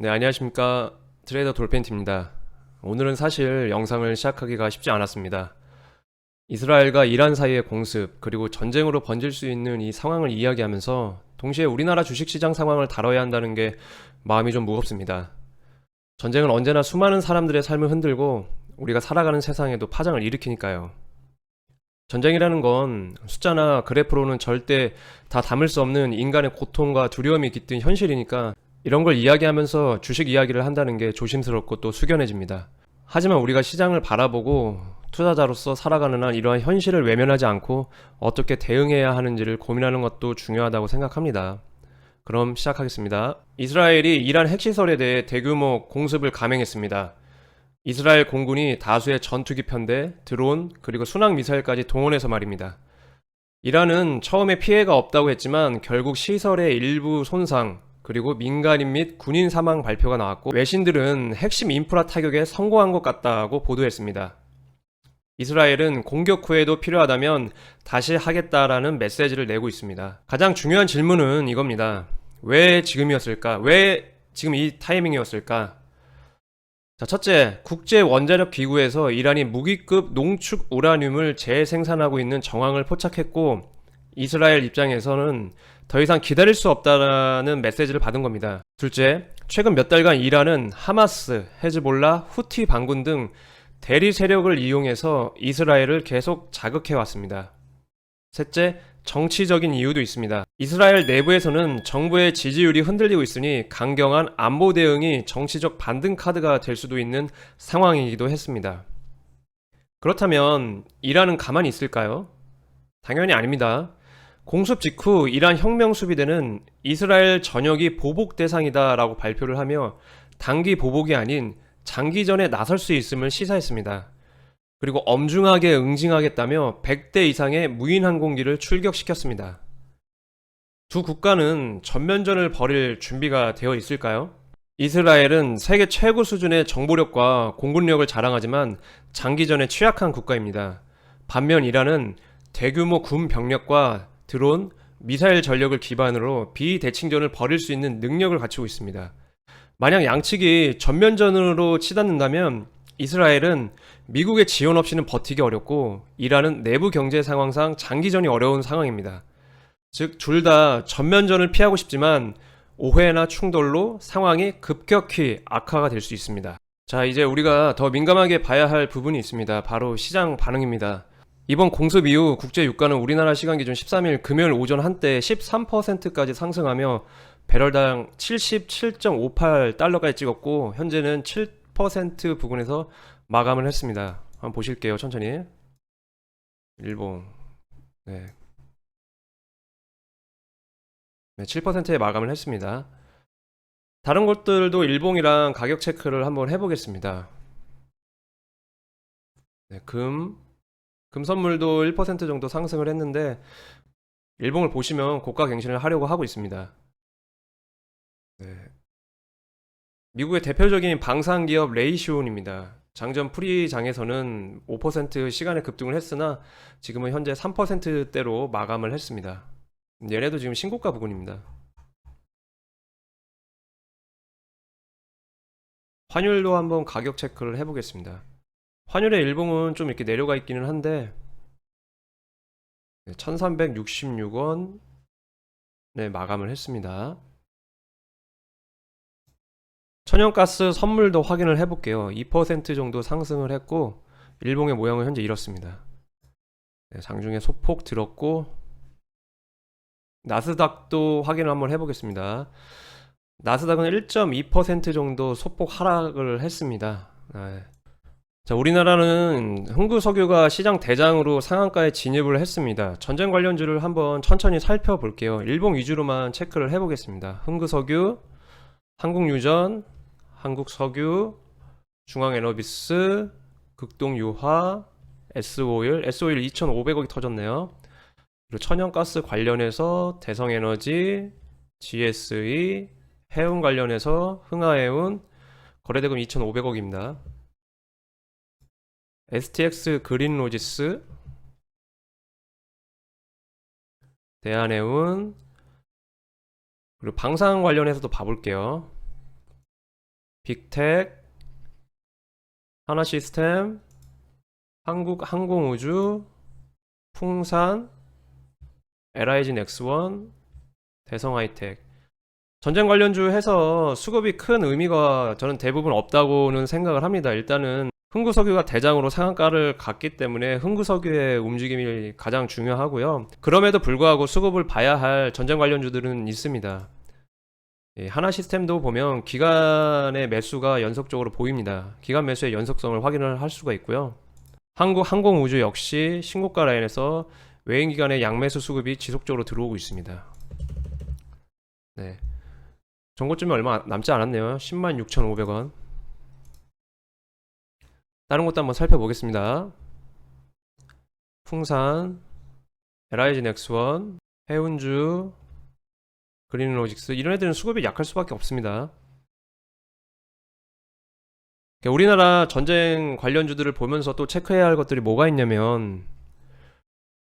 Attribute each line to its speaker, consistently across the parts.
Speaker 1: 네, 안녕하십니까. 트레이더 돌펜트입니다. 오늘은 사실 영상을 시작하기가 쉽지 않았습니다. 이스라엘과 이란 사이의 공습, 그리고 전쟁으로 번질 수 있는 이 상황을 이야기하면서 동시에 우리나라 주식시장 상황을 다뤄야 한다는 게 마음이 좀 무겁습니다. 전쟁은 언제나 수많은 사람들의 삶을 흔들고 우리가 살아가는 세상에도 파장을 일으키니까요. 전쟁이라는 건 숫자나 그래프로는 절대 다 담을 수 없는 인간의 고통과 두려움이 깃든 현실이니까 이런 걸 이야기하면서 주식 이야기를 한다는 게 조심스럽고 또 숙연해집니다. 하지만 우리가 시장을 바라보고 투자자로서 살아가는 한 이러한 현실을 외면하지 않고 어떻게 대응해야 하는지를 고민하는 것도 중요하다고 생각합니다. 그럼 시작하겠습니다. 이스라엘이 이란 핵시설에 대해 대규모 공습을 감행했습니다. 이스라엘 공군이 다수의 전투기 편대, 드론, 그리고 순항 미사일까지 동원해서 말입니다. 이란은 처음에 피해가 없다고 했지만 결국 시설의 일부 손상, 그리고 민간인 및 군인 사망 발표가 나왔고 외신들은 핵심 인프라 타격에 성공한 것 같다고 보도했습니다. 이스라엘은 공격 후에도 필요하다면 다시 하겠다라는 메시지를 내고 있습니다. 가장 중요한 질문은 이겁니다. 왜 지금이었을까? 왜 지금 이 타이밍이었을까? 자, 첫째, 국제 원자력 기구에서 이란이 무기급 농축 우라늄을 재생산하고 있는 정황을 포착했고 이스라엘 입장에서는 더 이상 기다릴 수 없다라는 메시지를 받은 겁니다. 둘째, 최근 몇 달간 이란은 하마스, 헤즈볼라, 후티 반군 등 대리 세력을 이용해서 이스라엘을 계속 자극해 왔습니다. 셋째, 정치적인 이유도 있습니다. 이스라엘 내부에서는 정부의 지지율이 흔들리고 있으니 강경한 안보 대응이 정치적 반등 카드가 될 수도 있는 상황이기도 했습니다. 그렇다면 이란은 가만히 있을까요? 당연히 아닙니다. 공습 직후 이란 혁명 수비대는 이스라엘 전역이 보복 대상이다라고 발표를 하며 단기 보복이 아닌 장기전에 나설 수 있음을 시사했습니다. 그리고 엄중하게 응징하겠다며 100대 이상의 무인 항공기를 출격시켰습니다. 두 국가는 전면전을 벌일 준비가 되어 있을까요? 이스라엘은 세계 최고 수준의 정보력과 공군력을 자랑하지만 장기전에 취약한 국가입니다. 반면 이란은 대규모 군 병력과 드론, 미사일 전력을 기반으로 비대칭전을 벌일 수 있는 능력을 갖추고 있습니다. 만약 양측이 전면전으로 치닫는다면 이스라엘은 미국의 지원 없이는 버티기 어렵고 이란은 내부 경제 상황상 장기전이 어려운 상황입니다. 즉, 둘 다 전면전을 피하고 싶지만 오해나 충돌로 상황이 급격히 악화가 될 수 있습니다. 자, 이제 우리가 더 민감하게 봐야 할 부분이 있습니다. 바로 시장 반응입니다. 이번 공습 이후 국제 유가는 우리나라 시간 기준 13일 금요일 오전 한때 13%까지 상승하며 배럴당 77.58달러까지 찍었고 현재는 7% 부근에서 마감을 했습니다. 한번 보실게요. 천천히. 일봉. 네. 네, 7%에 마감을 했습니다. 다른 것들도 일봉이랑 가격 체크를 한번 해보겠습니다. 네, 금, 금 선물도 1% 정도 상승을 했는데 일봉을 보시면 고가 갱신을 하려고 하고 있습니다. 네. 미국의 대표적인 방산 기업 레이시온입니다. 장전 프리장에서는 5% 시간의 급등을 했으나 지금은 현재 3%대로 마감을 했습니다. 얘네도 지금 신고가 부근입니다. 환율도 한번 가격 체크를 해보겠습니다. 환율의 일봉은 좀 이렇게 내려가 있기는 한데 1366원 네, 마감을 했습니다. 천연가스 선물도 확인을 해볼게요. 2% 정도 상승을 했고 일봉의 모양은 현재 이렇습니다. 네, 장중에 소폭 들었고 나스닥도 확인을 한번 해보겠습니다. 나스닥은 1.2% 정도 소폭 하락을 했습니다. 네. 자, 우리나라는 흥구석유가 시장 대장으로 상한가에 진입을 했습니다. 전쟁 관련주를 한번 천천히 살펴볼게요. 일봉 위주로만 체크를 해보겠습니다. 흥구석유, 한국유전, 한국석유, 중앙에너비스, 극동유화, S오일, S오일 2,500억이 터졌네요. 그리고 천연가스 관련해서 대성에너지, GSE, 해운 관련해서 흥하해운, 거래대금 2,500억입니다. STX 그린로지스, 대한해운, 그리고 방산 관련해서도 봐볼게요. 빅텍, 하나시스템, 한국 항공우주, 풍산, LIG 넥스원, 대성 하이텍. 전쟁 관련주 해서 수급이 큰 의미가 저는 대부분 없다고는 생각을 합니다. 일단은 흥구석유가 대장으로 상한가를 갔기 때문에 흥구석유의 움직임이 가장 중요하고요. 그럼에도 불구하고 수급을 봐야 할 전쟁 관련주들은 있습니다. 예, 하나 시스템도 보면 기간의 매수가 연속적으로 보입니다. 기간 매수의 연속성을 확인을 할 수가 있고요. 한국 항공우주 역시 신고가 라인에서 외인 기간의 양매수 수급이 지속적으로 들어오고 있습니다. 네. 정고점이 얼마 남지 않았네요. 106,500원. 다른 것도 한번 살펴보겠습니다. 풍산, LIG 넥스원, 해운주, 그린로직스 이런 애들은 수급이 약할 수밖에 없습니다. 그러니까 우리나라 전쟁 관련주들을 보면서 또 체크해야 할 것들이 뭐가 있냐면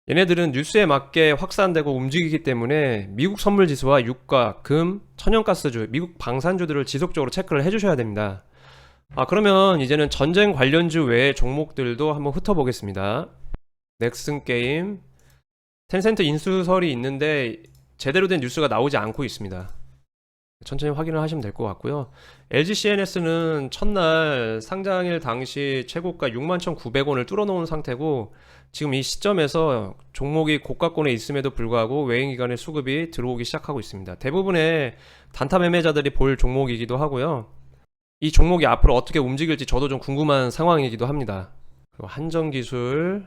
Speaker 1: 얘네들은 뉴스에 맞게 확산되고 움직이기 때문에 미국 선물 지수와 유가, 금, 천연가스주, 미국 방산주들을 지속적으로 체크를 해주셔야 됩니다. 아 그러면 이제는 전쟁 관련주 외의 종목들도 한번 훑어보겠습니다. 넥슨 게임, 텐센트 인수설이 있는데 제대로 된 뉴스가 나오지 않고 있습니다. 천천히 확인을 하시면 될 것 같고요. LG CNS는 첫날 상장일 당시 최고가 61,900원을 뚫어놓은 상태고 지금 이 시점에서 종목이 고가권에 있음에도 불구하고 외인 기관의 수급이 들어오기 시작하고 있습니다. 대부분의 단타 매매자들이 볼 종목이기도 하고요. 이 종목이 앞으로 어떻게 움직일지 저도 좀 궁금한 상황이기도 합니다. 그리고 한정 기술,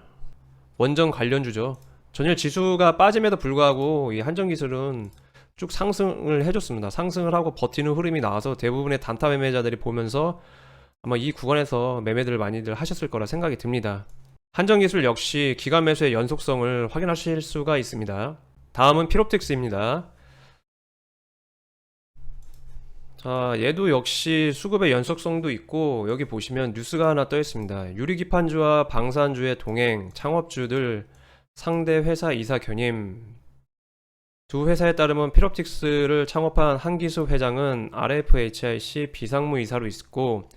Speaker 1: 원전 관련주죠. 전일 지수가 빠짐에도 불구하고 이 한정 기술은 쭉 상승을 해줬습니다. 상승을 하고 버티는 흐름이 나와서 대부분의 단타 매매자들이 보면서 아마 이 구간에서 매매들을 많이들 하셨을 거라 생각이 듭니다. 한정 기술 역시 기간 매수의 연속성을 확인하실 수가 있습니다. 다음은 피롭틱스입니다. 자, 얘도 역시 수급의 연속성도 있고 여기 보시면 뉴스가 하나 떠 있습니다. 유리기판주와 방산주의 동행, 창업주들 상대 회사 이사 견임 두 회사에 따르면 피롭틱스를 창업한 한기수 회장은 RFHIC 비상무 이사로 있고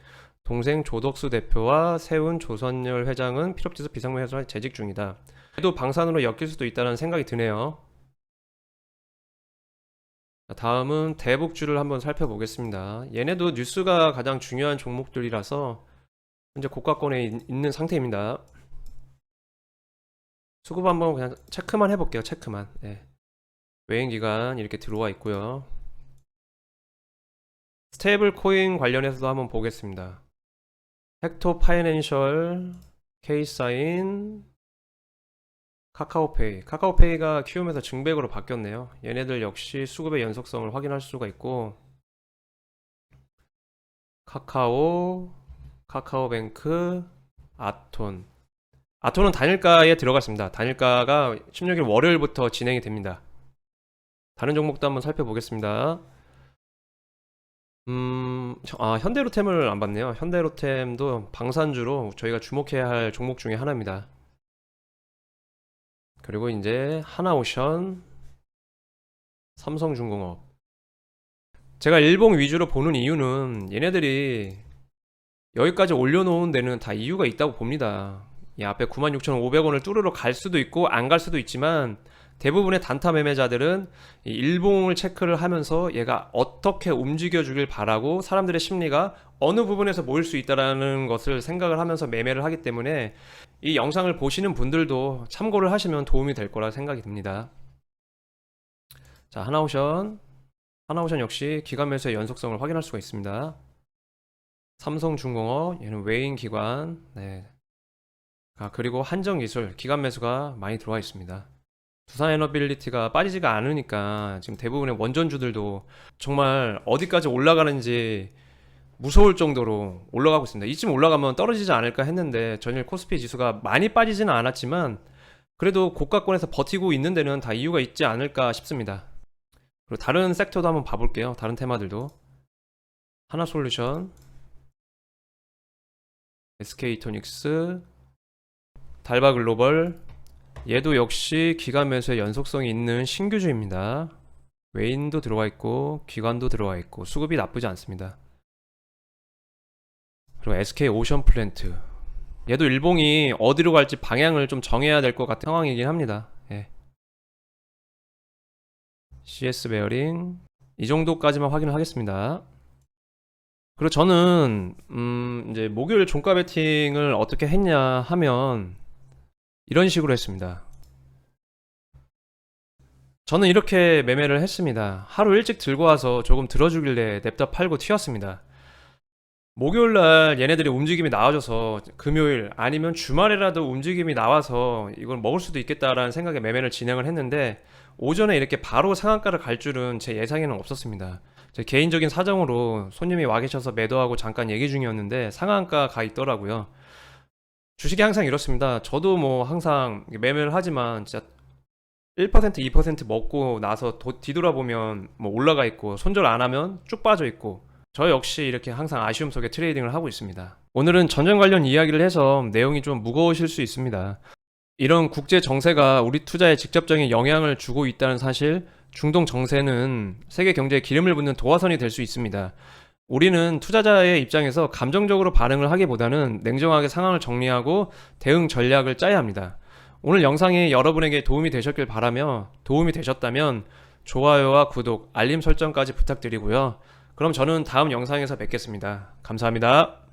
Speaker 1: 동생 조덕수 대표와 세운 조선열 회장은 피롭틱스 비상무 회사로 재직 중이다. 또 방산으로 엮일 수도 있다는 생각이 드네요. 자, 다음은 대북주를 한번 살펴보겠습니다. 얘네도 뉴스가 가장 중요한 종목들이라서 현재 고가권에 있- 있는 상태입니다. 수급 한번 그냥 체크만 해볼게요. 체크만. 네. 외인 기간 이렇게 들어와 있고요. 스테이블 코인 관련해서도 한번 보겠습니다. 헥토 파이낸셜, 케이사인, 카카오페이. 카카오페이가 키움에서 증백으로 바뀌었네요. 얘네들 역시 수급의 연속성을 확인할 수가 있고 카카오, 카카오뱅크, 아톤. 아톤은 단일가에 들어갔습니다. 단일가가 16일 월요일부터 진행이 됩니다. 다른 종목도 한번 살펴보겠습니다. 음, 아, 현대로템을 안 봤네요. 현대로템도 방산주로 저희가 주목해야 할 종목 중에 하나입니다. 그리고 이제 하나오션, 삼성중공업. 제가 일봉 위주로 보는 이유는 얘네들이 여기까지 올려놓은 데는 다 이유가 있다고 봅니다. 이 앞에 96,500원을 뚫으러 갈 수도 있고 안 갈 수도 있지만 대부분의 단타 매매자들은 이 일봉을 체크를 하면서 얘가 어떻게 움직여 주길 바라고 사람들의 심리가 어느 부분에서 모일 수 있다라는 것을 생각을 하면서 매매를 하기 때문에 이 영상을 보시는 분들도 참고를 하시면 도움이 될 거라 생각이 듭니다. 자, 하나오션. 하나오션 역시 기간 매수의 연속성을 확인할 수가 있습니다. 삼성중공업, 얘는 외인 기관, 네. 아, 그리고 한정기술, 기간 매수가 많이 들어와 있습니다. 두산 에너빌리티가 빠지지가 않으니까 지금 대부분의 원전주들도 정말 어디까지 올라가는지 무서울 정도로 올라가고 있습니다. 이쯤 올라가면 떨어지지 않을까 했는데 전일 코스피 지수가 많이 빠지지는 않았지만 그래도 고가권에서 버티고 있는 데는 다 이유가 있지 않을까 싶습니다. 그리고 다른 섹터도 한번 봐볼게요. 다른 테마들도 하나솔루션, SK이토닉스, 달바글로벌 얘도 역시 기간 매수의 연속성이 있는 신규주입니다. 외인도 들어와 있고 기관도 들어와 있고 수급이 나쁘지 않습니다. 그리고 SK 오션 플랜트. 얘도 일봉이 어디로 갈지 방향을 좀 정해야 될 것 같은 상황이긴 합니다. 예. CS 베어링 이 정도까지만 확인을 하겠습니다. 그리고 저는 음 이제 목요일 종가 베팅을 어떻게 했냐 하면 이런 식으로 했습니다. 저는 이렇게 매매를 했습니다. 하루 일찍 들고 와서 조금 들어주길래 냅다 팔고 튀었습니다. 목요일 날 얘네들이 움직임이 나와줘서 금요일 아니면 주말에라도 움직임이 나와서 이걸 먹을 수도 있겠다라는 생각에 매매를 진행을 했는데 오전에 이렇게 바로 상한가를 갈 줄은 제 예상에는 없었습니다. 제 개인적인 사정으로 손님이 와 계셔서 매도하고 잠깐 얘기 중이었는데 상한가 가 있더라고요. 주식이 항상 이렇습니다. 저도 뭐 항상 매매를 하지만 진짜 1% 2% 먹고 나서 도- 뒤돌아보면 뭐 올라가 있고 손절 안 하면 쭉 빠져 있고 저 역시 이렇게 항상 아쉬움 속에 트레이딩을 하고 있습니다. 오늘은 전쟁 관련 이야기를 해서 내용이 좀 무거우실 수 있습니다. 이런 국제 정세가 우리 투자에 직접적인 영향을 주고 있다는 사실, 중동 정세는 세계 경제에 기름을 붓는 도화선이 될 수 있습니다. 우리는 투자자의 입장에서 감정적으로 반응을 하기보다는 냉정하게 상황을 정리하고 대응 전략을 짜야 합니다. 오늘 영상이 여러분에게 도움이 되셨길 바라며 도움이 되셨다면 좋아요와 구독, 알림 설정까지 부탁드리고요. 그럼 저는 다음 영상에서 뵙겠습니다. 감사합니다.